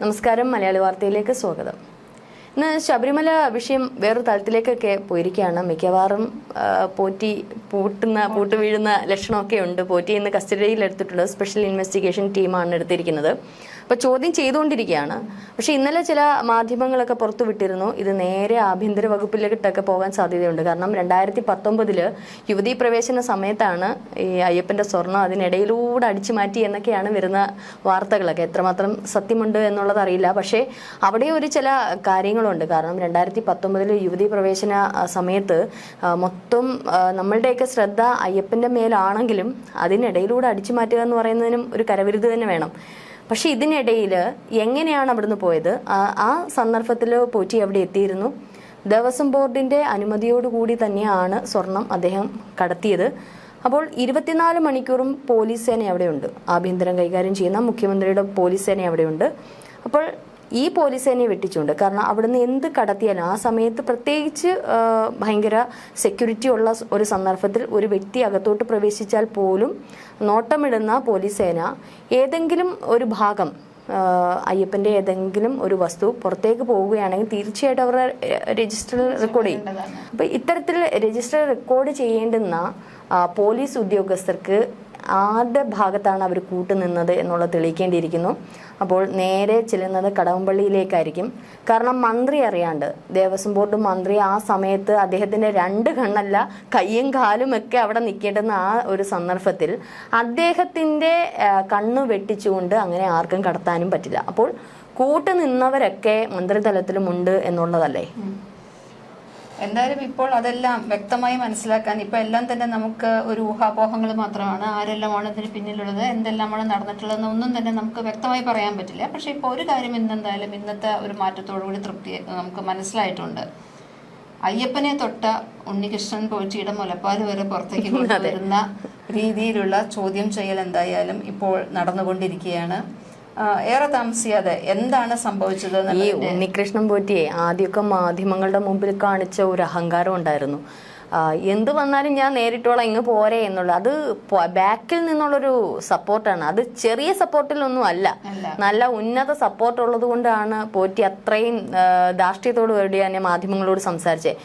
നമസ്കാരം മലയാളി വാർത്തയിലേക്ക് സ്വാഗതം. ഇന്ന് ശബരിമല വിഷയം വേറൊരു തലത്തിലേക്കൊക്കെ പോയിരിക്കുകയാണ്. മിക്കവാറും പോറ്റി പൂട്ടുന്ന പൂട്ട് വീഴുന്ന ലക്ഷണമൊക്കെ ഉണ്ട്. പോറ്റി ഇന്ന് കസ്റ്റഡിയിൽ എടുത്തിട്ടുള്ളത് സ്പെഷ്യൽ ഇൻവെസ്റ്റിഗേഷൻ ടീമാണ് എടുത്തിരിക്കുന്നത്. അപ്പോൾ ചോദ്യം ചെയ്തുകൊണ്ടിരിക്കുകയാണ്. പക്ഷെ ഇന്നലെ ചില മാധ്യമങ്ങളൊക്കെ പുറത്തു വിട്ടിരുന്നു. ഇത് നേരെ ആഭ്യന്തര വകുപ്പിലേക്കിട്ടൊക്കെ പോകാൻ സാധ്യതയുണ്ട്. കാരണം രണ്ടായിരത്തി പത്തൊമ്പതിൽ യുവതീ പ്രവേശന സമയത്താണ് ഈ അയ്യപ്പന്റെ സ്വർണം അതിനിടയിലൂടെ അടിച്ചു മാറ്റി എന്നൊക്കെയാണ് വരുന്ന വാർത്തകളൊക്കെ. എത്രമാത്രം സത്യമുണ്ട് എന്നുള്ളത് അറിയില്ല. പക്ഷേ അവിടെ ഒരു ചില കാര്യങ്ങളുണ്ട്. കാരണം രണ്ടായിരത്തി പത്തൊമ്പതിൽ യുവതി പ്രവേശന സമയത്ത് മൊത്തം നമ്മളുടെയൊക്കെ ശ്രദ്ധ അയ്യപ്പന്റെ മേലാണെങ്കിലും അതിനിടയിലൂടെ അടിച്ചു മാറ്റുക എന്ന് പറയുന്നതിനും ഒരു കരവിരുത് തന്നെ വേണം. പക്ഷെ ഇതിനിടയിൽ എങ്ങനെയാണ് അവിടുന്ന് പോയത്? ആ- സന്ദർഭത്തിൽ പോറ്റി അവിടെ എത്തിയിരുന്നു. ദേവസ്വം ബോർഡിന്റെ അനുമതിയോടുകൂടി തന്നെയാണ് സ്വർണം അദ്ദേഹം കടത്തിയത്. അപ്പോൾ ഇരുപത്തിനാല് മണിക്കൂറും പോലീസ് സേന അവിടെയുണ്ട്. ആഭ്യന്തരം കൈകാര്യം ചെയ്യുന്ന മുഖ്യമന്ത്രിയുടെ പോലീസ് സേന അവിടെയുണ്ട്. അപ്പോൾ ഈ പോലീസ് തന്നെ വെട്ടിച്ചുണ്ട് കാരണം അവിടുന്ന് എന്ത് കടത്തിയാലും ആ സമയത്ത് പ്രത്യേകിച്ച് ഭയങ്കര സെക്യൂരിറ്റി ഉള്ള ഒരു സന്ദർഭത്തിൽ ഒരു വ്യക്തി അകത്തോട്ട് പ്രവേശിച്ചാൽ പോലും നോട്ടമിടുന്ന പോലീസ് സേന ഏതെങ്കിലും ഒരു ഭാഗം അയ്യപ്പന്റെ അയ്യപ്പന്റെ ഏതെങ്കിലും ഒരു വസ്തു പുറത്തേക്ക് പോവുകയാണെങ്കിൽ തീർച്ചയായിട്ടും അവരുടെ രജിസ്റ്റർ റെക്കോർഡ് ചെയ്യും. അപ്പൊ ഇത്തരത്തിൽ രജിസ്റ്റർ റെക്കോർഡ് ചെയ്യേണ്ടുന്ന പോലീസ് ഉദ്യോഗസ്ഥർക്ക് ആരുടെ ഭാഗത്താണ് അവർ കൂട്ടുനിന്നത് എന്നുള്ളത് തെളിയിക്കേണ്ടിയിരിക്കുന്നു. അപ്പോൾ നേരെ ചെല്ലുന്നത് കടവമ്പള്ളിയിലേക്കായിരിക്കും. കാരണം മന്ത്രി അറിയാണ്ട് ദേവസ്വം ബോർഡ് മന്ത്രി ആ സമയത്ത് അദ്ദേഹത്തിന്റെ രണ്ട് കണ്ണല്ല കയ്യും കാലും ഒക്കെ അവിടെ നിൽക്കേണ്ടുന്ന ആ ഒരു സന്ദർഭത്തിൽ അദ്ദേഹത്തിന്റെ കണ്ണു വെട്ടിച്ചുകൊണ്ട് അങ്ങനെ ആർക്കും കടത്താനും പറ്റില്ല. അപ്പോൾ കൂട്ടുനിന്നവരൊക്കെ മന്ത്രിതലത്തിലുമുണ്ട് എന്നുള്ളതല്ലേ? എന്തായാലും ഇപ്പോൾ അതെല്ലാം വ്യക്തമായി മനസ്സിലാക്കാൻ ഇപ്പൊ എല്ലാം തന്നെ നമുക്ക് ഒരു ഊഹാപോഹങ്ങൾ മാത്രമാണ്. ആരെല്ലാമാണ് ഇതിന് പിന്നിലുള്ളത്? എന്തെല്ലാമാണ് നടന്നിട്ടുള്ളതെന്ന് ഒന്നും തന്നെ നമുക്ക് വ്യക്തമായി പറയാൻ പറ്റില്ല. പക്ഷെ ഇപ്പോൾ ഒരു കാര്യം ഇന്നെന്തായാലും ഇന്നത്തെ ഒരു മാറ്റത്തോടുകൂടി തൃപ്തി നമുക്ക് മനസ്സിലായിട്ടുണ്ട്. അയ്യപ്പനെ തൊട്ട ഉണ്ണികൃഷ്ണൻ പോറ്റിയുടെ മുലപ്പാൽ വരെ പുറത്തേക്ക് വരുന്ന രീതിയിലുള്ള ചോദ്യം ചെയ്യൽ എന്തായാലും ഇപ്പോൾ നടന്നുകൊണ്ടിരിക്കുകയാണ്. ഏറെ താമസിയാതെ എന്താണ് സംഭവിച്ചത് ഈ ഉണ്ണികൃഷ്ണൻ പോറ്റിയെ ആദ്യമൊക്കെ മാധ്യമങ്ങളുടെ മുമ്പിൽ കാണിച്ച ഒരു അഹങ്കാരം ഉണ്ടായിരുന്നു. എന്ത് വന്നാലും ഞാൻ നേരിട്ടോളാം ഇങ്ങ് പോരെ എന്നുള്ള അത് ബാക്കിൽ നിന്നുള്ളൊരു സപ്പോർട്ടാണ്. അത് ചെറിയ സപ്പോർട്ടിലൊന്നും അല്ല. നല്ല ഉന്നത സപ്പോർട്ട് ഉള്ളത് കൊണ്ടാണ് പോറ്റി അത്രയും ആ, വേണ്ടി തന്നെ മാധ്യമങ്ങളോട് സംസാരിച്ചത്.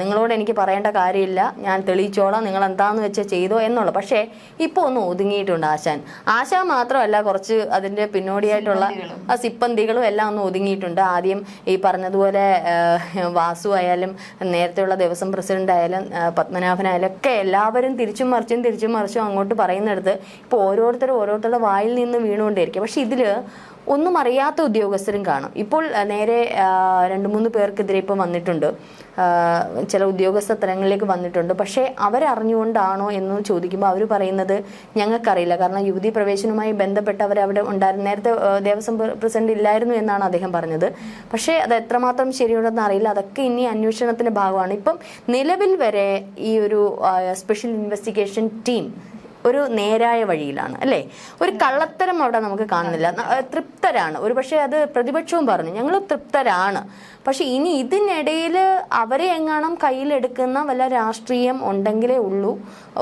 നിങ്ങളോട് എനിക്ക് പറയേണ്ട കാര്യമില്ല. ഞാൻ തെളിയിച്ചോളാം. നിങ്ങൾ എന്താന്ന് വെച്ചാൽ ചെയ്തോ എന്നുള്ളത് പക്ഷേ ഇപ്പോൾ ഒന്ന് ഒതുങ്ങിയിട്ടുണ്ട് ആശാൻ. ആശാൻ മാത്രമല്ല കുറച്ച് അതിന്റെ പിന്നോടിയായിട്ടുള്ള ആ സിപ്പന്തികളും എല്ലാം ഒന്ന് ഒതുങ്ങിയിട്ടുണ്ട്. ആദ്യം ഈ പറഞ്ഞതുപോലെ വാസു ആയാലും നേരത്തെയുള്ള ദേവസ്വം പ്രസിഡന്റ് ആയാലും പത്മനാഭനായാലും ഒക്കെ എല്ലാവരും തിരിച്ചും മറിച്ചും തിരിച്ചും മറിച്ചും അങ്ങോട്ട് പറയുന്നിടത്ത് ഇപ്പോൾ ഓരോരുത്തരും ഓരോരുത്തരുടെ വായിൽ നിന്ന് വീണുകൊണ്ടേയിരിക്കും. പക്ഷെ ഇതിൽ ഒന്നും അറിയാത്ത ഉദ്യോഗസ്ഥരും കാണും. ഇപ്പോൾ നേരെ രണ്ട് മൂന്ന് പേർക്കെതിരെ ഇപ്പോൾ വന്നിട്ടുണ്ട്. ചില ഉദ്യോഗസ്ഥ തലങ്ങളിലേക്ക് വന്നിട്ടുണ്ട്. പക്ഷേ അവരറിഞ്ഞുകൊണ്ടാണോ എന്ന് ചോദിക്കുമ്പോൾ അവർ പറയുന്നത് ഞങ്ങൾക്കറിയില്ല. കാരണം യുവതി പ്രവേശനവുമായി ബന്ധപ്പെട്ട് അവർ അവിടെ ഉണ്ടായിരുന്നു. നേരത്തെ ദേവസ്വം പ്രസിഡന്റ് ഇല്ലായിരുന്നു എന്നാണ് അദ്ദേഹം പറഞ്ഞത്. പക്ഷേ അത് എത്രമാത്രം ശരിയുണ്ടെന്ന് അറിയില്ല. അതൊക്കെ ഇനി അന്വേഷണത്തിന്റെ ഭാഗമാണ്. ഇപ്പം നിലവിൽ വരെ ഈ ഒരു സ്പെഷ്യൽ ഇൻവെസ്റ്റിഗേഷൻ ടീം ഒരു നേരായ വഴിയിലാണ് അല്ലേ? ഒരു കള്ളത്തരം അവിടെ നമുക്ക് കാണുന്നില്ല. തൃപ്തരാണ്. ഒരു പക്ഷേ അത് പ്രതിപക്ഷവും പറഞ്ഞു. ഞങ്ങൾ തൃപ്തരാണ്. പക്ഷെ ഇനി ഇതിനിടയിൽ അവരെ എങ്ങാനും കയ്യിലെടുക്കുന്ന വല്ല രാഷ്ട്രീയം ഉണ്ടെങ്കിലേ ഉള്ളൂ.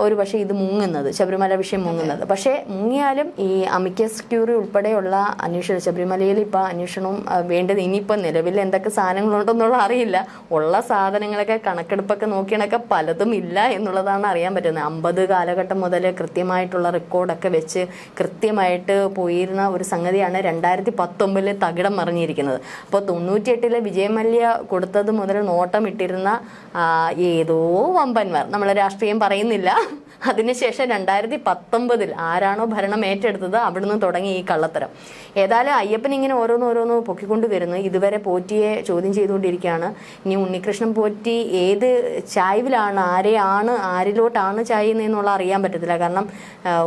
ഒരു പക്ഷേ ഇത് മുങ്ങുന്നത് ശബരിമല വിഷയം മുങ്ങുന്നത്. പക്ഷേ മുങ്ങിയാലും ഈ അമിക്കസ് ക്യൂറി ഉൾപ്പെടെയുള്ള അന്വേഷണം ശബരിമലയിൽ ഇപ്പം അന്വേഷണവും വേണ്ടത് ഇനിയിപ്പോൾ നിലവിൽ എന്തൊക്കെ സാധനങ്ങളുണ്ടെന്നുള്ള അറിയില്ല. ഉള്ള സാധനങ്ങളൊക്കെ കണക്കെടുപ്പൊക്കെ നോക്കിയാണൊക്കെ പലതും ഇല്ല എന്നുള്ളതാണ് അറിയാൻ പറ്റുന്നത്. അമ്പത് കാലഘട്ടം മുതൽ കൃത്യമായിട്ടുള്ള റെക്കോർഡൊക്കെ വെച്ച് കൃത്യമായിട്ട് പോയിരുന്ന ഒരു സംഗതിയാണ് രണ്ടായിരത്തി പത്തൊമ്പതിൽ തകിടം മറിഞ്ഞിരിക്കുന്നത്. അപ്പോൾ തൊണ്ണൂറ്റിയെട്ടിലെ വിജയമല്യ കൊടുത്തത് മുതൽ നോട്ടമിട്ടിരുന്ന ഏതോ വമ്പന്മാർ. നമ്മൾ രാഷ്ട്രീയം പറയുന്നില്ല. അതിനുശേഷം രണ്ടായിരത്തി പത്തൊമ്പതിൽ ആരാണോ ഭരണം ഏറ്റെടുത്തത് അവിടുന്ന് തുടങ്ങി ഈ കള്ളത്തരം. ഏതായാലും അയ്യപ്പൻ ഇങ്ങനെ ഓരോന്നോരോന്ന് ഓരോന്ന് പൊക്കിക്കൊണ്ട് വരുന്നു. ഇതുവരെ പോറ്റിയെ ചോദ്യം ചെയ്തുകൊണ്ടിരിക്കുകയാണ്. ഇനി ഉണ്ണികൃഷ്ണൻ പോറ്റി ഏത് ചായ്വിലാണ് ആരെയാണ് ആരിലോട്ടാണ് ചായുന്നതെന്നുള്ള അറിയാൻ പറ്റത്തില്ല. കാരണം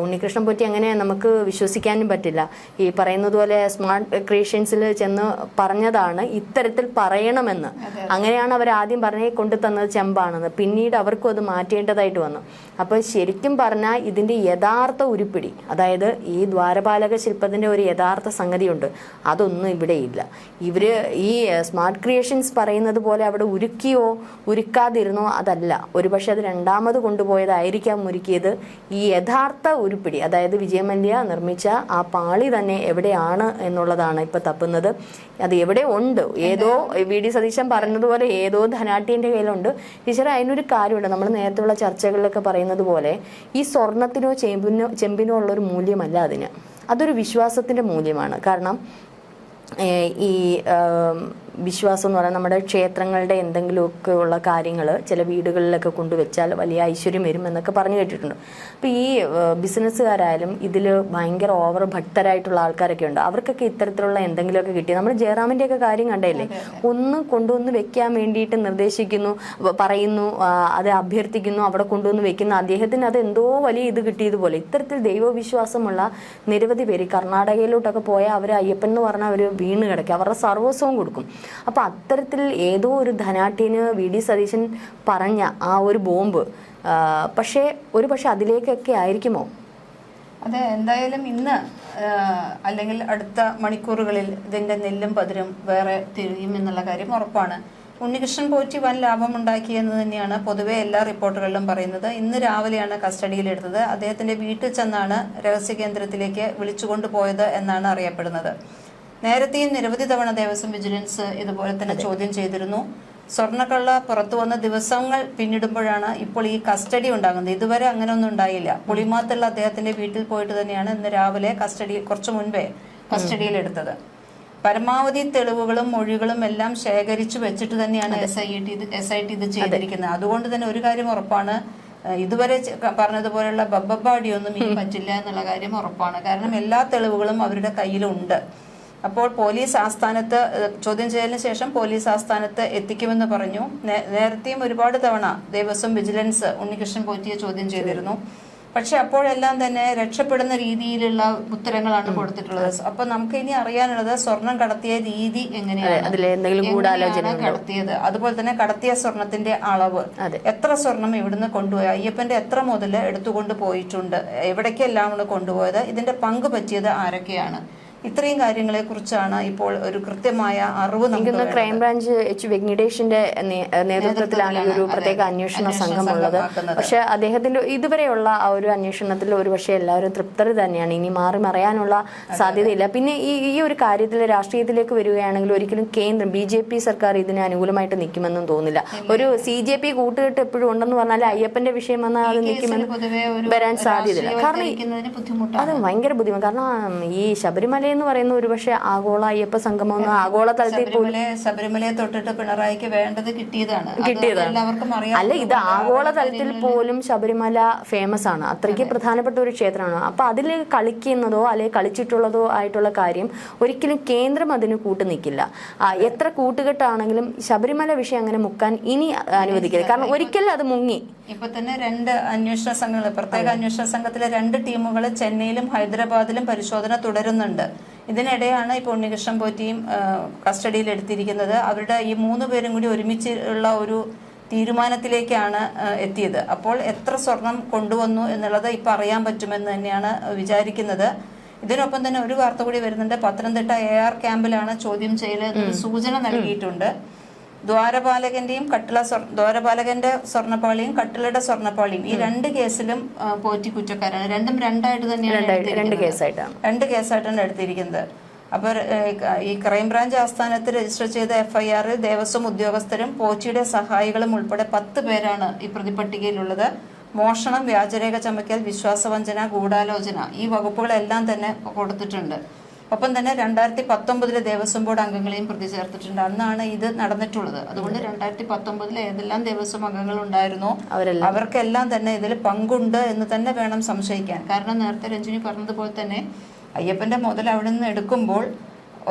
ഉണ്ണികൃഷ്ണൻ പോറ്റി അങ്ങനെ നമുക്ക് വിശ്വസിക്കാനും പറ്റില്ല. ഈ പറയുന്നത് പോലെ സ്മാർട്ട് ക്രിയേഷൻസിൽ ചെന്ന് പറഞ്ഞതാണ് ഇത്തരത്തിൽ പറയണമെന്ന്. അങ്ങനെയാണ് അവർ ആദ്യം പറഞ്ഞേ കൊണ്ടു തന്നത് ചെമ്പാണെന്ന്. പിന്നീട് അവർക്കും അത് മാറ്റേണ്ടതായിട്ട് വന്നു. അപ്പോൾ ശരിക്കും പറഞ്ഞാൽ ഇതിന്റെ യഥാർത്ഥ ഉരുപ്പിടി അതായത് ഈ ദ്വാരപാലക ശില്പത്തിന്റെ ഒരു യഥാർത്ഥ സംഗതിയുണ്ട്. അതൊന്നും ഇവിടെ ഇല്ല. ഇവർ ഈ സ്മാർട്ട് ക്രിയേഷൻസ് പറയുന്നത് പോലെ അവിടെ ഉരുക്കിയോ ഉരുക്കാതിരുന്നോ അതല്ല. ഒരുപക്ഷെ അത് രണ്ടാമത് കൊണ്ടുപോയതായിരിക്കാം ഉരുക്കിയത് ഈ യഥാർത്ഥ ഉരുപ്പിടി. അതായത് വിജയമല്യ നിർമ്മിച്ച ആ പാളി തന്നെ എവിടെയാണ് എന്നുള്ളതാണ് ഇപ്പൊ തപ്പുന്നത്. അത് എവിടെ ഉണ്ട്? ഏതോ വി ഡി സതീശൻ പറഞ്ഞതുപോലെ ഏതോ ധനാട്ടിയുടെ കയ്യിലുണ്ട്. ടീച്ചർ അതിനൊരു കാര്യമുണ്ട്. നമ്മൾ നേരത്തെ ഉള്ള ചർച്ചകളിലൊക്കെ പറയുന്നത് പോലെ ഈ സ്വർണത്തിനോ ചെമ്പിനോ ചെമ്പിനോ ഉള്ള ഒരു മൂല്യമല്ല അതിന്. അതൊരു വിശ്വാസത്തിന്റെ മൂല്യമാണ്. കാരണം ഈ വിശ്വാസം എന്ന് പറയുന്നത് നമ്മുടെ ക്ഷേത്രങ്ങളുടെ എന്തെങ്കിലുമൊക്കെ ഉള്ള കാര്യങ്ങൾ ചില വീടുകളിലൊക്കെ കൊണ്ടുവച്ചാൽ വലിയ ഐശ്വര്യം വരും എന്നൊക്കെ പറഞ്ഞു കേട്ടിട്ടുണ്ട്. അപ്പോൾ ഈ ബിസിനസ്സുകാരായാലും ഇതിൽ ഭയങ്കര ഓവർ ഭക്തരായിട്ടുള്ള ആൾക്കാരൊക്കെ ഉണ്ട്. അവർക്കൊക്കെ ഇത്തരത്തിലുള്ള എന്തെങ്കിലുമൊക്കെ കിട്ടി. നമ്മൾ ജയറാമിന്റെ ഒക്കെ കാര്യം കണ്ടല്ലേ ഒന്ന് കൊണ്ടുവന്ന് വെക്കാൻ വേണ്ടിയിട്ട് നിർദ്ദേശിക്കുന്നു പറയുന്നു അത് അഭ്യർത്ഥിക്കുന്നു അവിടെ കൊണ്ടുവന്ന് വെക്കുന്നു. അദ്ദേഹത്തിന് അത് എന്തോ വലിയ ഇത് കിട്ടിയതുപോലെ. ഇത്തരത്തിൽ ദൈവവിശ്വാസമുള്ള നിരവധി പേര് കർണാടകയിലോട്ടൊക്കെ പോയാൽ അവർ അയ്യപ്പൻ എന്ന് പറഞ്ഞാൽ അവർ വീണ് കിടക്കുക അവരുടെ സർവസ്വവും കൊടുക്കും. അപ്പോൾ അത്തരത്തിൽ ഏതോ ഒരു ധനാട്ടിന് വി ഡി സതീശൻ പറഞ്ഞ ആ ഒരു ബോംബ് പക്ഷേ ഒരു പക്ഷെ അതിലേക്കൊക്കെ ആയിരിക്കുമോ? അതെ എന്തായാലും ഇന്ന് അല്ലെങ്കിൽ അടുത്ത മണിക്കൂറുകളിൽ ഇതിന്റെ നെല്ലും പതിരും വേറെ തിരിയും എന്നുള്ള കാര്യം ഉറപ്പാണ്. ഉണ്ണികൃഷ്ണൻ പോറ്റി വൻ ലാഭമുണ്ടാക്കിയെന്ന് തന്നെയാണ് പൊതുവെ എല്ലാ റിപ്പോർട്ടുകളിലും പറയുന്നത്. ഇന്ന് രാവിലെയാണ് കസ്റ്റഡിയിലെടുത്തത് അദ്ദേഹത്തിന്റെ വീട്ടിൽ ചെന്നാണ് രഹസ്യ കേന്ദ്രത്തിലേക്ക് വിളിച്ചുകൊണ്ടുപോയത് എന്നാണ് അറിയപ്പെടുന്നത്. നേരത്തെയും നിരവധി തവണ ദേവസ്വം വിജിലൻസ് ഇതുപോലെ തന്നെ ചോദ്യം ചെയ്തിരുന്നു. സ്വർണക്കള്ള പുറത്തു വന്ന ദിവസങ്ങൾ പിന്നിടുമ്പോഴാണ് ഇപ്പോൾ ഈ കസ്റ്റഡി ഉണ്ടാകുന്നത്. ഇതുവരെ അങ്ങനെ ഒന്നും ഉണ്ടായില്ല പുളിമാത്തുള്ള അദ്ദേഹത്തിന്റെ വീട്ടിൽ പോയിട്ട് തന്നെയാണ് ഇന്ന് രാവിലെ കസ്റ്റഡി കുറച്ചു മുൻപേ കസ്റ്റഡിയിൽ കസ്റ്റഡിയിലെടുത്തത് പരമാവധി തെളിവുകളും മൊഴികളും എല്ലാം ശേഖരിച്ചു വെച്ചിട്ട് തന്നെയാണ് S I T S I T ഇത് ചെയ്തിരിക്കുന്നത്. അതുകൊണ്ട് തന്നെ ഒരു കാര്യം ഉറപ്പാണ്. ഇതുവരെ പറഞ്ഞതുപോലെയുള്ള ബബ്ബപ്പാടിയൊന്നും ഇനി പറ്റില്ല എന്നുള്ള കാര്യം ഉറപ്പാണ്. കാരണം എല്ലാ തെളിവുകളും അവരുടെ കയ്യിലുണ്ട്. അപ്പോൾ പോലീസ് ആസ്ഥാനത്ത് ചോദ്യം ചെയ്യലിന് ശേഷം പോലീസ് ആസ്ഥാനത്ത് എത്തിക്കുമെന്ന് പറഞ്ഞു. നേരത്തെയും ഒരുപാട് തവണ ദേവസ്വം വിജിലൻസ് ഉണ്ണികൃഷ്ണൻ പോറ്റിയെ ചോദ്യം ചെയ്തിരുന്നു. പക്ഷെ അപ്പോഴെല്ലാം തന്നെ രക്ഷപ്പെടുന്ന രീതിയിലുള്ള ഉത്തരങ്ങളാണ് കൊടുത്തിട്ടുള്ളത്. അപ്പൊ നമുക്ക് ഇനി അറിയാനുള്ളത് സ്വർണം കടത്തിയ രീതി എങ്ങനെയാണ്? കടത്തിയത്? അതുപോലെ തന്നെ കടത്തിയ സ്വർണത്തിന്റെ അളവ്. എത്ര സ്വർണം ഇവിടുന്ന് കൊണ്ടുപോയി? അയ്യപ്പന്റെ എത്ര മുതൽ എടുത്തുകൊണ്ട് പോയിട്ടുണ്ട്? എവിടേക്കെല്ലാം കൊണ്ടുപോയത്? ഇതിന്റെ പങ്ക് പറ്റിയത് ആരൊക്കെയാണ്? ഇത്രയും കാര്യങ്ങളെ കുറിച്ചാണ് ഇപ്പോൾ ഒരു കൃത്യമായ അറിവ് നമുക്ക്. ക്രൈംബ്രാഞ്ച് എച്ച് വെഗ്നിഡേഷിന്റെ നേതൃത്വത്തിലാണ് ഈ ഒരു പ്രത്യേക അന്വേഷണ സംഘം ഉള്ളത് പക്ഷെ അദ്ദേഹത്തിന്റെ ഇതുവരെയുള്ള ആ ഒരു അന്വേഷണത്തിൽ ഒരു പക്ഷേ എല്ലാവരും തൃപ്തർ തന്നെയാണ്. ഇനി മാറി മറയാനുള്ള സാധ്യതയില്ല. പിന്നെ ഈ ഈ ഒരു കാര്യത്തിൽ രാഷ്ട്രീയത്തിലേക്ക് വരികയാണെങ്കിൽ ഒരിക്കലും കേന്ദ്രം ബി ജെ പി സർക്കാർ ഇതിന് അനുകൂലമായിട്ട് നിൽക്കുമെന്നും തോന്നില്ല ഒരു സി ജെ പി കൂട്ടുകെട്ട് എപ്പോഴും ഉണ്ടെന്ന് പറഞ്ഞാൽ അയ്യപ്പന്റെ വിഷയം വന്നാൽ അത് നിൽക്കുമെന്ന് വരാൻ സാധ്യതയില്ല. കാരണം അത് ഭയങ്കര ബുദ്ധിമുട്ട്. കാരണം ഈ ശബരിമല എന്ന് പറയുന്ന ഒരുപക്ഷെ ആഗോള അയ്യപ്പ സംഗമം ആഗോള തലത്തിൽ ശബരിമലയെ തൊട്ടിട്ട് പിണറായിക്ക് വേണ്ടത് കിട്ടിയതാണ്. കിട്ടിയതാണ്. എല്ലാവർക്കും അറിയാം അല്ല ഇത് ആഗോള തലത്തിൽ പോലും ശബരിമല ഫേമസ് ആണ്. അത്രയ്ക്ക് പ്രധാനപ്പെട്ട ഒരു ക്ഷേത്രമാണ്. അപ്പൊ അതിൽ കളിക്കുന്നതോ അല്ലെങ്കിൽ കളിച്ചിട്ടുള്ളതോ ആയിട്ടുള്ള കാര്യം ഒരിക്കലും കേന്ദ്രം അതിന് കൂട്ടു നിൽക്കില്ല. എത്ര കൂട്ടുകെട്ടാണെങ്കിലും ശബരിമല വിഷയം അങ്ങനെ മുക്കാൻ ഇനി അനുവദിക്കില്ല. കാരണം ഒരിക്കലും അത് മുങ്ങി. ഇപ്പൊ തന്നെ രണ്ട് അന്വേഷണ സംഘങ്ങൾ പ്രത്യേക അന്വേഷണ സംഘത്തിലെ രണ്ട് ടീമുകൾ ചെന്നൈയിലും ഹൈദരാബാദിലും പരിശോധന തുടരുന്നുണ്ട്. ഇതിനിടെയാണ് ഇപ്പോൾ ഉണ്ണികൃഷ്ണൻ പോറ്റിയും കസ്റ്റഡിയിൽ എടുത്തിരിക്കുന്നത്. അവരുടെ ഈ മൂന്ന് പേരും കൂടി ഒരുമിച്ച് ഉള്ള ഒരു തീരുമാനത്തിലേക്കാണ് എത്തിയത്. അപ്പോൾ എത്ര സ്വർണം കൊണ്ടുവന്നു എന്നുള്ളത് ഇപ്പൊ അറിയാൻ പറ്റുമെന്ന് തന്നെയാണ് വിചാരിക്കുന്നത്. ഇതിനൊപ്പം തന്നെ ഒരു വാർത്ത കൂടി വരുന്നുണ്ട്. പത്തനംതിട്ട എ ആർ ക്യാമ്പിലാണ് ചോദ്യം ചെയ്യൽ സൂചന നൽകിയിട്ടുണ്ട്. ദ്വാരപാലകന്റെയും കട്ടിള ദ്വാരപാലകന്റെ സ്വർണപ്പാളിയും കട്ടിളയുടെ സ്വർണപ്പാളിയും ഈ രണ്ട് കേസിലും പോറ്റി കുറ്റക്കാരാണ്. രണ്ടും രണ്ടായിട്ട് തന്നെയാണ് രണ്ട്. കേസായിട്ടാണ്. രണ്ട് കേസായിട്ടാണ് എടുത്തിരിക്കുന്നത്. അപ്പോൾ ഈ ക്രൈംബ്രാഞ്ച് ആസ്ഥാനത്ത് രജിസ്റ്റർ ചെയ്ത എഫ്ഐആറിൽ ദേവസ്വം ഉദ്യോഗസ്ഥരും പോച്ചിയുടെ സഹായികളും ഉൾപ്പെടെ പത്ത് പേരാണ് ഈ പ്രതിപട്ടികയിലുള്ളത്. മോഷണം വ്യാജരേഖ ചമയ്ക്കൽ വിശ്വാസവഞ്ചന ഗൂഢാലോചന ഈ വകുപ്പുകളെല്ലാം തന്നെ കൊടുത്തിട്ടുണ്ട്. ഒപ്പം തന്നെ രണ്ടായിരത്തി പത്തൊമ്പതിലെ ദേവസ്വം ബോർഡ് അംഗങ്ങളെയും പ്രതി ചേർത്തിട്ടുണ്ട്. അന്നാണ് ഇത് നടന്നിട്ടുള്ളത്. അതുകൊണ്ട് രണ്ടായിരത്തി പത്തൊമ്പതിലെ ഏതെല്ലാം ദേവസ്വം അംഗങ്ങൾ ഉണ്ടായിരുന്നോ അവർക്കെല്ലാം തന്നെ ഇതിൽ പങ്കുണ്ട് എന്ന് തന്നെ വേണം സംശയിക്കാൻ. കാരണം നേരത്തെ രഞ്ജിനി പറഞ്ഞതുപോലെ തന്നെ അയ്യപ്പന്റെ മുതൽ അവിടെ നിന്ന് എടുക്കുമ്പോൾ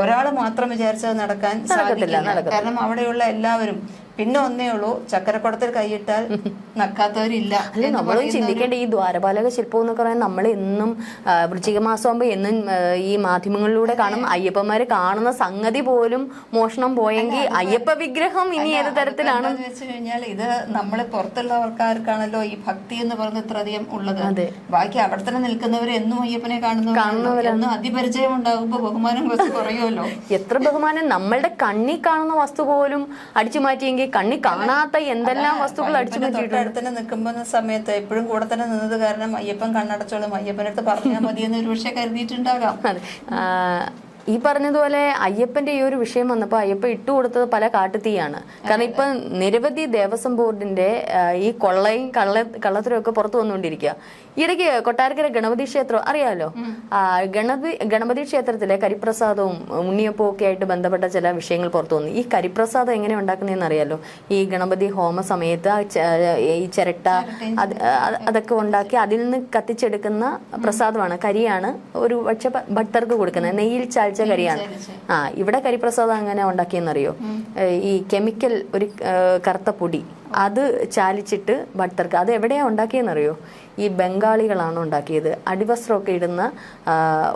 ഒരാൾ മാത്രം വിചാരിച്ചത് നടക്കാൻ സാധിക്കില്ല. കാരണം അവിടെയുള്ള എല്ലാവരും പിന്നെ ഒന്നേ ഉള്ളൂ. ചക്കരക്കുടത്തിൽ കൈയിട്ടാൽ നക്കാത്തവരില്ല അല്ല പറയുന്ന ചിന്തിക്കേണ്ട ഈ ദ്വാരപാലക ശില്പം എന്നൊക്കെ പറയാൻ നമ്മൾ എന്നും വൃശ്ചിക മാസമാകുമ്പോൾ എന്നും ഈ മാധ്യമങ്ങളിലൂടെ കാണും. അയ്യപ്പന്മാര് കാണുന്ന സംഗതി പോലും മോഷണം പോയെങ്കിൽ അയ്യപ്പ വിഗ്രഹം ഇനി ഏത് തരത്തിലാണ്? വെച്ച് കഴിഞ്ഞാൽ ഇത് നമ്മൾ പുറത്തുള്ള ആൾക്കാർക്കാണല്ലോ ഈ ഭക്തി എന്ന് പറയുന്നത് ഇത്രയധികം ഉള്ളത്. അതെ. ബാക്കി അവിടെ തന്നെ നിൽക്കുന്നവർ എന്നും അയ്യപ്പനെ കാണുന്നവരാണ്. അതിപരിചയം ഉണ്ടാകുമ്പോ ബഹുമാനം കുറച്ച് കുറയുമല്ലോ. എത്ര ബഹുമാനം? നമ്മളുടെ കണ്ണി കാണുന്ന വസ്തു പോലും അടിച്ചു മാറ്റിയെങ്കിൽ കണ്ണി കാണാത്ത എന്തെല്ലാം വസ്തുക്കൾ അടിച്ചു അയ്യപ്പന്റെ മാറ്റിയിട്ടുണ്ട്. തൊട്ടടുത്ത് തന്നെ നിൽക്കുമ്പോ സമയത്ത് എപ്പോഴും കൂടെ തന്നെ നിന്നത് കാരണം അയ്യപ്പൻ കണ്ണടച്ചോളും അയ്യപ്പനടുത്ത് പറഞ്ഞാൽ മതി എന്ന് ഒരു പക്ഷേ കരുതിയിട്ടുണ്ടാകാം ഈ പറഞ്ഞതുപോലെ അയ്യപ്പന്റെ ഈ ഒരു വിഷയം വന്നപ്പോൾ അയ്യപ്പ ഇട്ടു കൊടുത്തത് പല കാട്ടുതീയാണ്. കാരണം ഇപ്പൊ നിരവധി ദേവസ്വം ബോർഡിന്റെ ഈ കൊള്ളയും കള്ള കള്ളത്തരവും ഒക്കെ പുറത്തു വന്നുകൊണ്ടിരിക്കുക. ഇടയ്ക്ക് കൊട്ടാരക്കര ഗണപതി ക്ഷേത്രം അറിയാലോ? ആ, ഗണപതി ഗണപതി ക്ഷേത്രത്തിലെ കരിപ്രസാദവും ഉണ്ണിയപ്പവും ഒക്കെ ആയിട്ട് ബന്ധപ്പെട്ട ചില വിഷയങ്ങൾ പുറത്തു വന്നു. ഈ കരിപ്രസാദം എങ്ങനെ ഉണ്ടാക്കുന്നതെന്ന് അറിയാലോ? ഈ ഗണപതി ഹോമ സമയത്ത് ഈ ചിരട്ട അത് അത് അതൊക്കെ ഉണ്ടാക്കി അതിൽ നിന്ന് കത്തിച്ചെടുക്കുന്ന പ്രസാദമാണ്. കരിയാണ് ഒരു പക്ഷെ ഭക്തർക്ക് കൊടുക്കുന്നത്. നെയ്യിൽ ചാഴ്ച കരിയാണ്. ആ ഇവിടെ കരിപ്രസാദം എങ്ങനെ ഉണ്ടാക്കിയെന്നറിയോ? ഈ കെമിക്കൽ ഒരു കറുത്ത പൊടി. അത് ചാലിച്ചിട്ട് ഭക്തർക്ക് അത് എവിടെയാ ഉണ്ടാക്കിയെന്നറിയോ? ഈ ബംഗാളികളാണ് ഉണ്ടാക്കിയത്. അടിവസ്ത്രമൊക്കെ ഇടുന്ന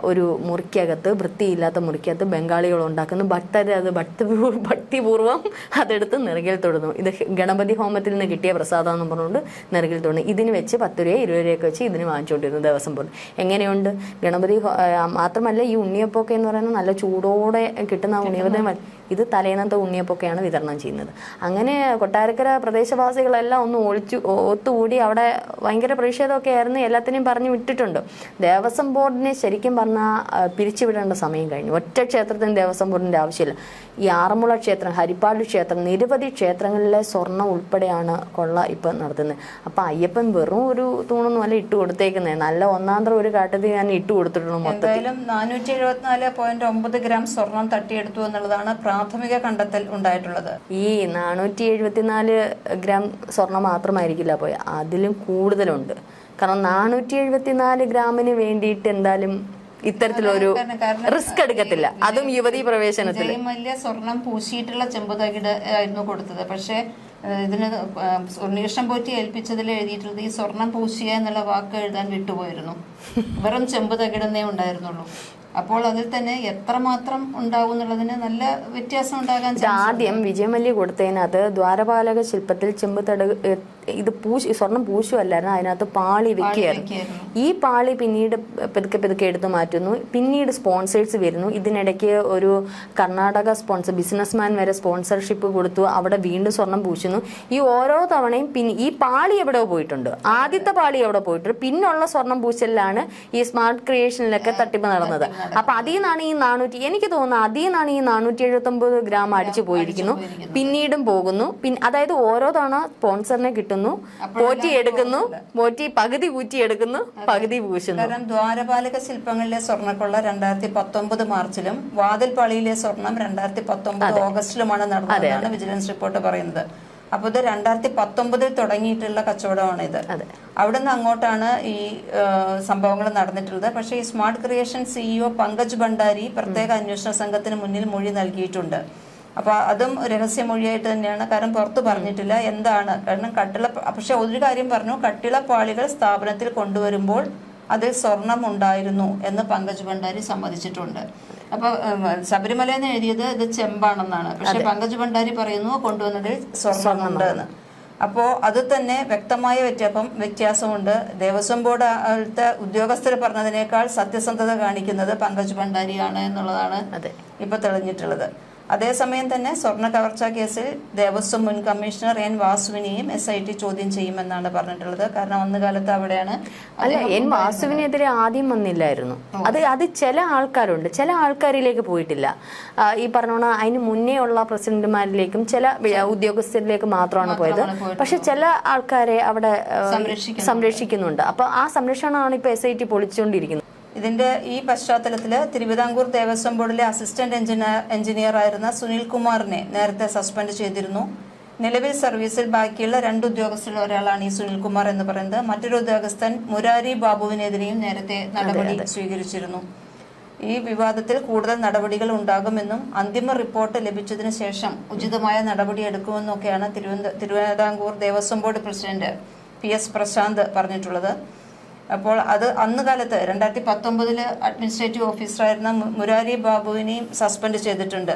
ഒരു മുറിക്കകത്ത് വൃത്തിയില്ലാത്ത മുറിക്കകത്ത് ബംഗാളികൾ ഉണ്ടാക്കുന്നു. ഭക്തർ അത് ഭക്തി ഭക്തിപൂർവം അതെടുത്ത് നെറുകിൽ തൊടുന്നു. ഇത് ഗണപതി ഹോമത്തിൽ നിന്ന് കിട്ടിയ പ്രസാദം എന്ന് പറഞ്ഞുകൊണ്ട് നെറുകിൽ തൊടുന്നു. ഇതിന് വെച്ച് പത്ത് രൂപ ഇരുപത് രൂപയൊക്കെ വെച്ച് ഇതിന് വാങ്ങിച്ചുകൊണ്ടിരുന്നു ദിവസം പോലും എങ്ങനെയുണ്ട്? ഗണപതി മാത്രമല്ല ഈ ഉണ്ണിയപ്പൊക്കെ എന്ന് പറയുന്നത് നല്ല ചൂടോടെ കിട്ടുന്ന ഉണ്ണിയപ്പം ഇത് തലേന്നത്തെ ഉണ്ണിയപ്പൊക്കെയാണ് വിതരണം ചെയ്യുന്നത്. അങ്ങനെ കൊട്ടാരക്കര പ്രദേശവാസികളെല്ലാം ഒന്ന് ഒളിച്ചു ഒത്തുകൂടി അവിടെ ഭയങ്കര പ്രതിഷേധമൊക്കെ ആയിരുന്നു. എല്ലാത്തിനെയും പറഞ്ഞു വിട്ടിട്ടുണ്ട്. ദേവസ്വം ബോർഡിനെ ശരിക്കും പറഞ്ഞാൽ പിരിച്ചുവിടേണ്ട സമയം കഴിഞ്ഞു. ഒറ്റ ക്ഷേത്രത്തിന് ദേവസ്വം ബോർഡിന്റെ ആവശ്യമില്ല. ഈ ആറന്മുള ക്ഷേത്രം ഹരിപ്പാട് ക്ഷേത്രം നിരവധി ക്ഷേത്രങ്ങളിലെ സ്വർണം ഉൾപ്പെടെയാണ് കൊള്ള ഇപ്പം നടത്തുന്നത്. അപ്പം അയ്യപ്പൻ വെറും ഒരു തൂണൊന്നും അല്ല ഇട്ട് കൊടുത്തേക്കുന്നത് നല്ല ഒന്നാന്തരം ഒരു കാട്ടത്തിൽ ഞാൻ ഇട്ട് കൊടുത്തിട്ടുണ്ട് മൊത്തം നാനൂറ്റി എഴുപത്തിനാല് പോയിന്റ് ഒമ്പത് ഗ്രാം സ്വർണം തട്ടിയെടുത്തു എന്നുള്ളതാണ് പ്രാഥമിക കണ്ടെത്തൽ ഉണ്ടായിട്ടുള്ളത്. ഈ നാനൂറ്റി എഴുപത്തിനാല് ഗ്രാം സ്വർണം മാത്രമായിരിക്കില്ല പോയ. അതിലും കൂടുതലുണ്ട്. കാരണം നാനൂറ്റി എഴുപത്തിനാല് ഗ്രാമിന് വേണ്ടിയിട്ട് എന്തായാലും ഇത്തരത്തിലൊരു റിസ്ക് എടുക്കത്തില്ല. അതും യുവതി പ്രവേശനത്തിൽ വലിയ സ്വർണം പൂശിയിട്ടുള്ള ചെമ്പുതകിട് ആയിരുന്നു കൊടുത്തത്. പക്ഷേ ഇതിന് ഉണ്ണികൃഷ്ണൻ പോറ്റി ഏൽപ്പിച്ചതിൽ എഴുതിയിട്ടുള്ളത് ഈ സ്വർണം പൂശിയ എന്നുള്ള വാക്ക് എഴുതാൻ വിട്ടുപോയിരുന്നു. വെറും ചെമ്പുതകിടെന്നേ ഉണ്ടായിരുന്നുള്ളൂ. അപ്പോൾ അതിൽ തന്നെ എത്രമാത്രം ഉണ്ടാവും എന്നുള്ളതിന് നല്ല വ്യത്യാസം ഉണ്ടാകാൻ ആദ്യം വിജയമല്യ കൊടുത്തതിനകത്ത് ദ്വാരപാലക ശില്പത്തിൽ ചെമ്പ് തട ഇത് പൂശി സ്വർണം പൂശുമല്ലായിരുന്നു അതിനകത്ത് പാളി വെക്കുകയായിരുന്നു. ഈ പാളി പിന്നീട് പെതുക്കെ പെതുക്കെ എടുത്തു മാറ്റുന്നു. പിന്നീട് സ്പോൺസേഴ്സ് വരുന്നു. ഇതിനിടയ്ക്ക് ഒരു കർണാടക സ്പോൺസർ ബിസിനസ്മാൻ വരെ സ്പോൺസർഷിപ്പ് കൊടുത്തു. അവിടെ വീണ്ടും സ്വർണം പൂശുന്നു. ഈ ഓരോ തവണയും പിന്നെ ഈ പാളി എവിടെ പോയിട്ടുണ്ട്? ആദ്യത്തെ പാളി എവിടെ പോയിട്ടുണ്ട്? പിന്നുള്ള സ്വർണം പൂശലിലാണ് ഈ സ്മാർട്ട് ക്രിയേഷനിലൊക്കെ തട്ടിപ്പ് നടന്നത്. അപ്പൊ അതിൽ നിന്നാണ് ഈ നാനൂറ്റി എനിക്ക് തോന്നുന്നു അതിൽ നിന്നാണ് ഈ നാനൂറ്റി എഴുപത്തി ഒമ്പത് ഗ്രാം അടിച്ചു പോയിരിക്കുന്നു. പിന്നീടും പോകുന്നു. പിന്നെ അതായത് ഓരോ തവണ സ്പോൺസറിനെ കിട്ടുന്നു. പോറ്റി എടുക്കുന്നു. പോറ്റി പകുതി കൂറ്റി എടുക്കുന്നു. പകുതി പൂശുന്നു. കാരണം ദ്വാരപാലക ശില്പങ്ങളിലെ സ്വർണക്കൊള്ള രണ്ടായിരത്തി പത്തൊമ്പത് മാർച്ചിലും വാതിൽപ്പാളിയിലെ സ്വർണം രണ്ടായിരത്തി പത്തൊമ്പത് ഓഗസ്റ്റിലുമാണ് നടന്നതെന്നാണ് വിജിലൻസ് റിപ്പോർട്ട് പറയുന്നത്. അപ്പൊ ഇത് രണ്ടായിരത്തി പത്തൊമ്പതിൽ തുടങ്ങിയിട്ടുള്ള കച്ചവടമാണ് ഇത്. അവിടെ നിന്ന് അങ്ങോട്ടാണ് ഈ സംഭവങ്ങൾ നടന്നിട്ടുള്ളത്. പക്ഷേ ഈ smart creation CEO Pankaj Bhandari പ്രത്യേക അന്വേഷണ സംഘത്തിന് മുന്നിൽ മൊഴി നൽകിയിട്ടുണ്ട്. അപ്പൊ അതും രഹസ്യമൊഴിയായിട്ട് തന്നെയാണ്. കാരണം പുറത്ത് പറഞ്ഞിട്ടില്ല എന്താണ്. കാരണം കട്ടിള പക്ഷെ ഒരു കാര്യം പറഞ്ഞു. കട്ടിളപ്പാളികൾ സ്ഥാപനത്തിൽ കൊണ്ടുവരുമ്പോൾ അതിൽ സ്വർണം ഉണ്ടായിരുന്നു എന്ന് പങ്കജ് ഭണ്ഡാരി സമ്മതിച്ചിട്ടുണ്ട്. അപ്പൊ ശബരിമല എന്ന് എഴുതിയത് ഇത് ചെമ്പാണെന്നാണ്. പക്ഷെ പങ്കജ് ഭണ്ഡാരി പറയുന്നു കൊണ്ടുവന്നതിൽ സ്വർണമുണ്ട് എന്ന്. അപ്പോ അത് തന്നെ വ്യക്തമായ വ്യത്യാസം വ്യത്യാസമുണ്ട്. ദേവസ്വം ബോർഡ് അവിടുത്തെ ഉദ്യോഗസ്ഥർ പറഞ്ഞതിനേക്കാൾ സത്യസന്ധത കാണിക്കുന്നത് പങ്കജ് ഭണ്ഡാരിയാണ് എന്നുള്ളതാണ് അതെ. ഇപ്പൊ തെളിഞ്ഞിട്ടുള്ളത്. അതേസമയം തന്നെ സ്വർണ കവർച്ചാ കേസിൽ ദേവസ്വം മുൻ കമ്മീഷണർ എൻ വാസുവിനെയും എസ് ഐ ടി ചോദ്യം ചെയ്യുമെന്നാണ് പറഞ്ഞിട്ടുള്ളത്. കാരണം അന്ന് കാലത്ത് അവിടെയാണ് അല്ല എൻ വാസുവിനെതിരെ ആദ്യം വന്നില്ലായിരുന്നു. അത് അത് ചില ആൾക്കാരുണ്ട്. ചില ആൾക്കാരിലേക്ക് പോയിട്ടില്ല. ഈ പറഞ്ഞോണ അതിന് മുന്നേ ഉള്ള പ്രസിഡന്റുമാരിലേക്കും ചില ഉദ്യോഗസ്ഥരിലേക്ക് മാത്രമാണ് പോയത്. പക്ഷെ ചില ആൾക്കാരെ അവിടെ സംരക്ഷിക്കുന്നുണ്ട്. അപ്പൊ ആ സംരക്ഷണമാണ് ഇപ്പൊ എസ് ഐ ടി പൊളിച്ചുകൊണ്ടിരിക്കുന്നത്. ഇതിന്റെ ഈ പശ്ചാത്തലത്തിൽ തിരുവിതാംകൂർ ദേവസ്വം ബോർഡിലെ അസിസ്റ്റന്റ് എഞ്ചിനീയർ എഞ്ചിനീയർ ആയിരുന്ന സുനിൽ കുമാറിനെ നേരത്തെ സസ്പെൻഡ് ചെയ്തിരുന്നു. നിലവിൽ സർവീസിൽ ബാക്കിയുള്ള രണ്ട് ഉദ്യോഗസ്ഥരിൽ ഒരാളാണ് ഈ സുനിൽകുമാർ എന്ന് പറയുന്നത്. മറ്റൊരു ഉദ്യോഗസ്ഥൻ മുരാരി ബാബുവിനെതിരെയും നേരത്തെ നടപടി സ്വീകരിച്ചിരുന്നു. ഈ വിവാദത്തിൽ കൂടുതൽ നടപടികൾ ഉണ്ടാകുമെന്നും അന്തിമ റിപ്പോർട്ട് ലഭിച്ചതിന് ശേഷം ഉചിതമായ നടപടി എടുക്കുമെന്നൊക്കെയാണ് Thiruvananthapuram Thiruvithamkoor Devaswom board president P S Prasanth പറഞ്ഞിട്ടുള്ളത്. അപ്പോൾ അത് അന്ന് കാലത്ത് രണ്ടായിരത്തി പത്തൊമ്പതിൽ അഡ്മിനിസ്ട്രേറ്റീവ് ഓഫീസറായിരുന്ന മുരാരി ബാബുവിനെയും സസ്പെൻഡ് ചെയ്തിട്ടുണ്ട്.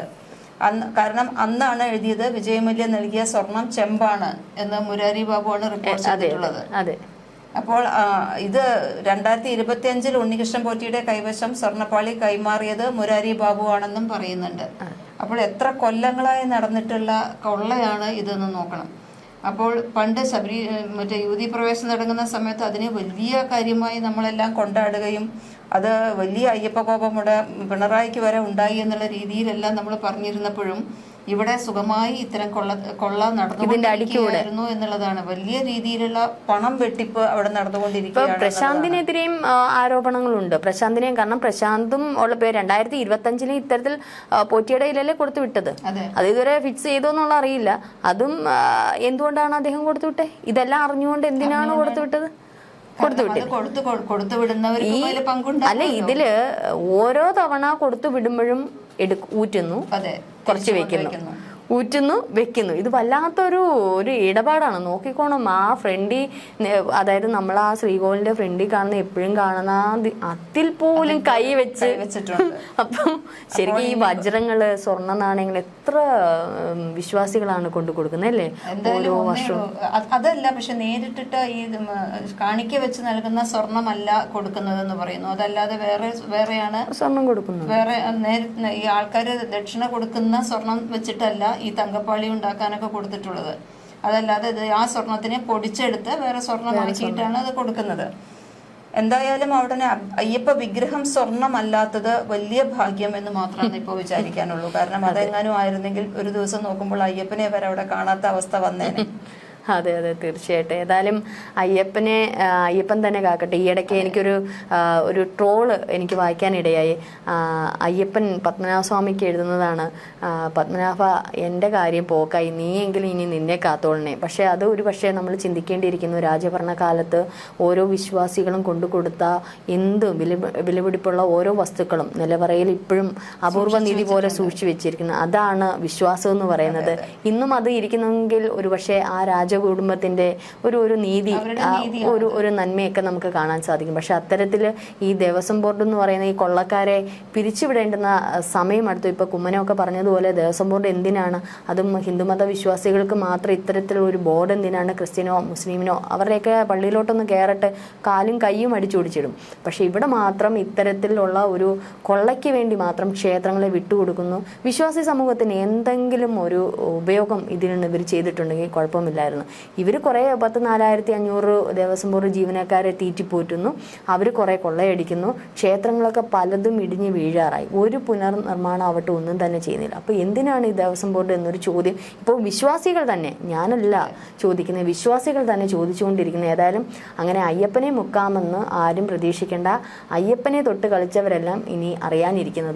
അന്ന് കാരണം അന്നാണ് എഴുതിയത് വിജയമല്യ നൽകിയ സ്വർണം ചെമ്പാണ് എന്ന് മുരാരി ബാബുവാണ് റിപ്പോർട്ട് ചെയ്തിട്ടുള്ളത്. അപ്പോൾ ഇത് രണ്ടായിരത്തി ഇരുപത്തി അഞ്ചിൽ ഉണ്ണികൃഷ്ണൻ പോറ്റിയുടെ കൈവശം സ്വർണപ്പാളി കൈമാറിയത് മുരാരി ബാബു ആണെന്നും പറയുന്നുണ്ട് അപ്പോൾ എത്ര കൊല്ലങ്ങളായി നടന്നിട്ടുള്ള കൊള്ളയാണ് ഇതെന്ന് നോക്കണം. അപ്പോൾ പണ്ട് ശബരി മറ്റേ യുവതി പ്രവേശനം തുടങ്ങുന്ന സമയത്ത് അതിനെ വലിയ കാര്യമായി നമ്മളെല്ലാം കൊണ്ടാടുകയും അത് വലിയ അയ്യപ്പ ഇവിടെ പിണറായിക്ക് വരെ ഉണ്ടായി എന്നുള്ള രീതിയിലെല്ലാം നമ്മൾ പറഞ്ഞിരുന്നപ്പോഴും ഇവിടെ സുഖമായി ഇത്തരം കൊള്ള കൊള്ള നടന്നുകൊണ്ടിരിക്കുകയായിരുന്നു എന്നുള്ളതാണ്. വലിയ രീതിയിലുള്ള പണം വെട്ടിപ്പ് അവിടെ നടന്നുകൊണ്ടിരിക്കുകയാണ് പ്രശാന്തിനെതിരെയും ആരോപണങ്ങളുണ്ട്. പ്രശാന്തിനെയും കാരണം പ്രശാന്തും ഉള്ള പേര് രണ്ടായിരത്തി ഇരുപത്തി അഞ്ചിന് ഇത്തരത്തിൽ പോറ്റിയുടെ ഇലല്ലേ കൊടുത്തു വിട്ടത്? അത്. ഇതുവരെ ഫിക്സ് ചെയ്തോ എന്നുള്ള അറിയില്ല. അതും എന്തുകൊണ്ടാണ് അദ്ദേഹം കൊടുത്തു വിട്ടെ? ഇതെല്ലാം അറിഞ്ഞുകൊണ്ട് എന്തിനാണ് കൊടുത്തു വിട്ടത്? കൊടുത്തു അല്ല ഇതിൽ ഓരോ തവണ കൊടുത്തു വിടുമ്പോഴും എടു ഊറ്റുന്നു. അതെ കുറച്ച് വെക്കുന്നു. ഊറ്റുന്നു വെക്കുന്നു. ഇത് വല്ലാത്തൊരു ഒരു ഇടപാടാണ്. നോക്കിക്കോണം ആ ഫ്രണ്ടി അതായത് നമ്മൾ ആ ശ്രീകോവിലിന്റെ ഫ്രണ്ടി കാണുന്ന എപ്പോഴും കാണുന്ന അതിൽ പോലും കൈ വെച്ച് വെച്ചിട്ടുണ്ട്. അപ്പം ശരിക്കും ഈ വജ്രങ്ങൾ സ്വർണ നാണയങ്ങൾ എത്ര വിശ്വാസികളാണ് കൊണ്ടു കൊടുക്കുന്നത് അല്ലേ? ഓരോ വർഷവും. അതല്ല പക്ഷെ നേരിട്ടിട്ട് ഈ കാണിക്ക വെച്ച് നൽകുന്ന സ്വർണമല്ല കൊടുക്കുന്നത് എന്ന് പറയുന്നു. അതല്ലാതെ വേറെ വേറെയാണ് സ്വർണം കൊടുക്കുന്നത്. വേറെ നേരിട്ട് ഈ ആൾക്കാർ ദക്ഷിണ കൊടുക്കുന്ന സ്വർണം വെച്ചിട്ടല്ല ഈ തങ്കപ്പാളി ഉണ്ടാക്കാനൊക്കെ കൊടുത്തിട്ടുള്ളത്. അതല്ലാതെ ഇത് ആ സ്വർണത്തിനെ പൊടിച്ചെടുത്ത് വേറെ സ്വർണമാക്കിയിട്ടാണ് അത് കൊടുക്കുന്നത്. എന്തായാലും അവിടെ അയ്യപ്പ വിഗ്രഹം സ്വർണമല്ലാത്തത് വലിയ ഭാഗ്യം എന്ന് മാത്രമാണ് ഇപ്പോൾ വിചാരിക്കാനുള്ളൂ. കാരണം അതെങ്ങാനും ആയിരുന്നെങ്കിൽ ഒരു ദിവസം നോക്കുമ്പോൾ അയ്യപ്പനെ വരെ അവിടെ കാണാത്ത അവസ്ഥ വന്നേനെ. അതെ അതെ തീർച്ചയായിട്ടും. ഏതായാലും അയ്യപ്പനെ അയ്യപ്പൻ തന്നെ കാക്കട്ടെ. ഈയിടയ്ക്ക് എനിക്കൊരു ഒരു ട്രോൾ എനിക്ക് വായിക്കാനിടയായി. അയ്യപ്പൻ അയ്യപ്പൻ പത്മനാഭസ്വാമിക്ക് എഴുതുന്നതാണ്. പത്മനാഭ എന്റെ കാര്യം പോക്കായി. നീയെങ്കിലും ഇനി നിന്നെ കാത്തോളണേ. പക്ഷേ അത് ഒരു പക്ഷേ നമ്മൾ ചിന്തിക്കേണ്ടിയിരിക്കുന്നു. രാജഭരണകാലത്ത് ഓരോ വിശ്വാസികളും കൊണ്ടു കൊടുത്ത എന്തും വില വിലപിടിപ്പുള്ള ഓരോ വസ്തുക്കളും നിലവറയിൽ ഇപ്പോഴും അപൂർവ നിധി പോലെ സൂക്ഷിച്ചു വെച്ചിരിക്കുന്നു. അതാണ് വിശ്വാസം എന്ന് പറയുന്നത്. ഇന്നും അത് ഇരിക്കുന്നെങ്കിൽ ഒരു പക്ഷേ ആ രാജകുടുംബത്തിന്റെ ഒരു ഒരു നീതി ഒരു ഒരു നന്മയൊക്കെ നമുക്ക് കാണാൻ സാധിക്കും. പക്ഷെ അത്തരത്തിൽ ഈ ദേവസ്വം ബോർഡ് എന്ന് പറയുന്ന ഈ കൊള്ളക്കാരെ പിരിച്ചുവിടേണ്ടുന്ന സമയം അടുത്തു. ഇപ്പൊ കുമ്മനമൊക്കെ പറഞ്ഞതുപോലെ ദേവസ്വം ബോർഡ് എന്തിനാണ്? അതും ഹിന്ദുമത വിശ്വാസികൾക്ക് മാത്രം ഇത്തരത്തിലുള്ള ഒരു ബോർഡ് എന്തിനാണ്? ക്രിസ്ത്യനോ മുസ്ലിമിനോ അവരുടെയൊക്കെ പള്ളിയിലോട്ടൊന്ന് കയറട്ടെ കാലും കൈയും അടിച്ചോടിച്ചിടും പക്ഷെ ഇവിടെ മാത്രം ഇത്തരത്തിലുള്ള ഒരു കൊള്ളയ്ക്ക് വേണ്ടി മാത്രം ക്ഷേത്രങ്ങളെ വിട്ടുകൊടുക്കുന്നു. വിശ്വാസി സമൂഹത്തിന് എന്തെങ്കിലും ഒരു ഉപയോഗം ഇതിൽ നിന്ന് ഇവർ ചെയ്തിട്ടുണ്ടെങ്കിൽ കുഴപ്പമില്ലായിരുന്നു. ഇവർ കുറേ പത്ത് നാലായിരത്തി അഞ്ഞൂറ് ദേവസ്വം ബോർഡ് ജീവനക്കാരെ തീറ്റിപ്പോറ്റുന്നു അവർ കുറേ കൊള്ളയടിക്കുന്നു. ക്ഷേത്രങ്ങളൊക്കെ പലതും ഇടിഞ്ഞ് വീഴാറായി. ഒരു പുനർനിർമ്മാണം ആവട്ടെ ഒന്നും തന്നെ ചെയ്യുന്നില്ല. അപ്പോൾ എന്തിനാണ് ഈ ദേവസ്വം ബോർഡ് എന്നൊരു ചോദ്യം? ഇപ്പോൾ വിശ്വാസികൾ തന്നെ ഞാനല്ല ചോദിക്കുന്നത് വിശ്വാസികൾ തന്നെ ചോദിച്ചുകൊണ്ടിരിക്കുന്നത് ഏതായാലും അങ്ങനെ അയ്യപ്പനെ മുക്കാമെന്ന് ആരും പ്രതീക്ഷിക്കേണ്ട. അയ്യപ്പനെ തൊട്ട് കളിച്ചവരെല്ലാം ഇനി അറിയാനിരിക്കുന്നത്